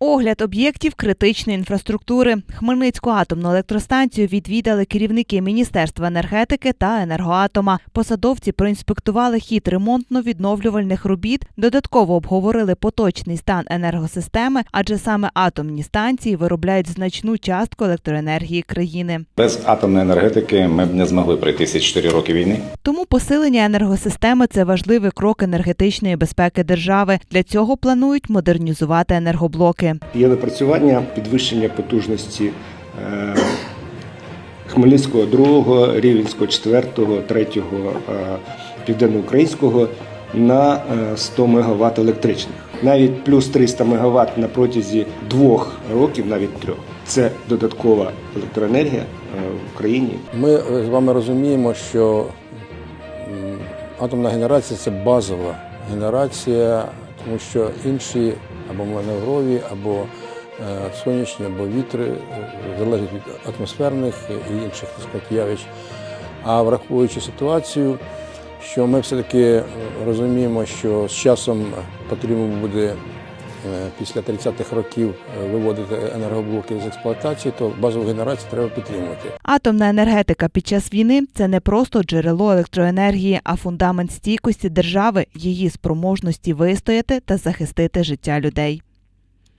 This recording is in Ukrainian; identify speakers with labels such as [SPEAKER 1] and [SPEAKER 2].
[SPEAKER 1] Огляд об'єктів критичної інфраструктури. Хмельницьку атомну електростанцію відвідали керівники Міністерства енергетики та енергоатома. Посадовці проінспектували хід ремонтно-відновлювальних робіт, додатково обговорили поточний стан енергосистеми, адже саме атомні станції виробляють значну частку електроенергії країни.
[SPEAKER 2] Без атомної енергетики ми б не змогли пройти ці 4 роки війни.
[SPEAKER 1] Тому посилення енергосистеми це важливий крок енергетичної безпеки держави. Для цього планують модернізувати енергоблоки.
[SPEAKER 3] Є напрацювання підвищення потужності е, Хмельницького 2, Рівенського 4, 3, е, Південноукраїнського на е, 100 МВт електричних. Навіть плюс 300 МВт на протязі двох років, навіть трьох. Це додаткова електроенергія е, в Україні.
[SPEAKER 4] Ми е, з вами розуміємо, що атомна генерація це базова генерація, тому що інші або маневрові, або е, сонячні, або вітри залежить від атмосферних і інших сказати, явищ. А враховуючи ситуацію, що ми все-таки е, розуміємо, що з часом потрібно буде е, після 30-х років е, виводити енергоблоки з експлуатації, то базову генерацію треба підтримувати.
[SPEAKER 1] Атомна енергетика під час війни це не просто джерело електроенергії, а фундамент стійкості держави, її спроможності вистояти та захистити життя людей.